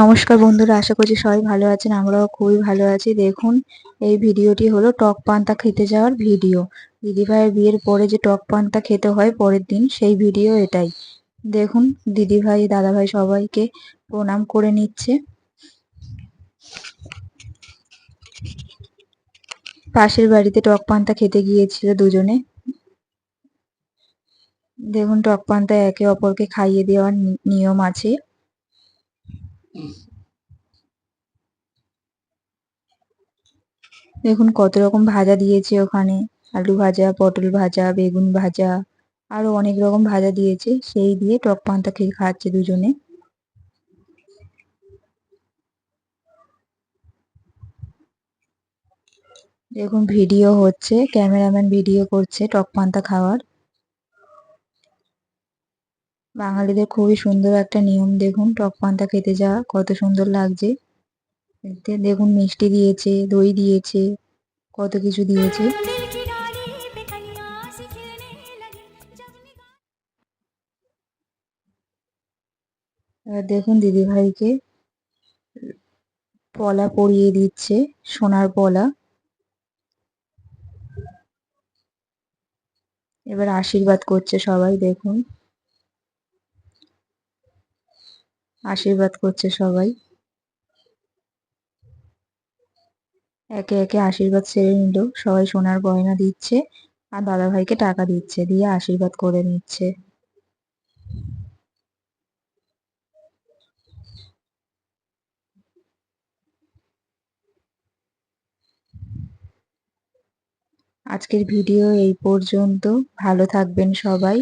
নমস্কার বন্ধুরা, আশা করছি সবাই ভালো আছেন, আমরাও খুবই ভালো আছি। দেখুন, এই ভিডিওটি হলো টক পান্তা খেতে যাওয়ার ভিডিও। দিদিভাইয়ের বিয়ের পরে যে টক পান্তা খেতে হয় পরের দিন, সেই ভিডিও এটাই। দেখুন দিদিভাই দাদাভাই সবাইকে প্রণাম করে নিচ্ছে। পাশের বাড়িতে টক পান্তা খেতে গিয়েছিল দুজনে। দেখুন, টক পান্তা একে অপরকে খাইয়ে দেওয়ার নিয়ম আছে। দেখুন কত রকম ভাজা দিয়েছে ওখানে। আলু ভাজা, পটল ভাজা, বেগুন ভাজা, আরও অনেক রকম ভাজা দিয়েছে। সেই দিয়ে টক পান্তা খেয়ে খাচ্ছে দুজনে। দেখুন ভিডিও হচ্ছে, ক্যামেরাম্যান ভিডিও করছে টক পান্তা খাওয়ার। বাঙালিদের খুবই সুন্দর একটা নিয়ম। দেখুন টক পান্তা খেতে যাওয়া কত সুন্দর লাগছে। দেখুন, মিষ্টি দিয়েছে, দই দিয়েছে, কত কিছু দিয়েছে। দেখুন, দিদিভাইকে পলা পরিয়ে দিচ্ছে, সোনার পলা। এবার আশীর্বাদ করছে সবাই, দেখুন। আশীর্বাদ করছে সবাই। একে একে আশীর্বাদ সেরে নিল। সবাই সোনার গয়না দিচ্ছে আর দাদা ভাইকে টাকা দিচ্ছে, দিয়ে আশীর্বাদ করে নিচ্ছে। আজকের ভিডিও এই পর্যন্ত। ভালো থাকবেন সবাই।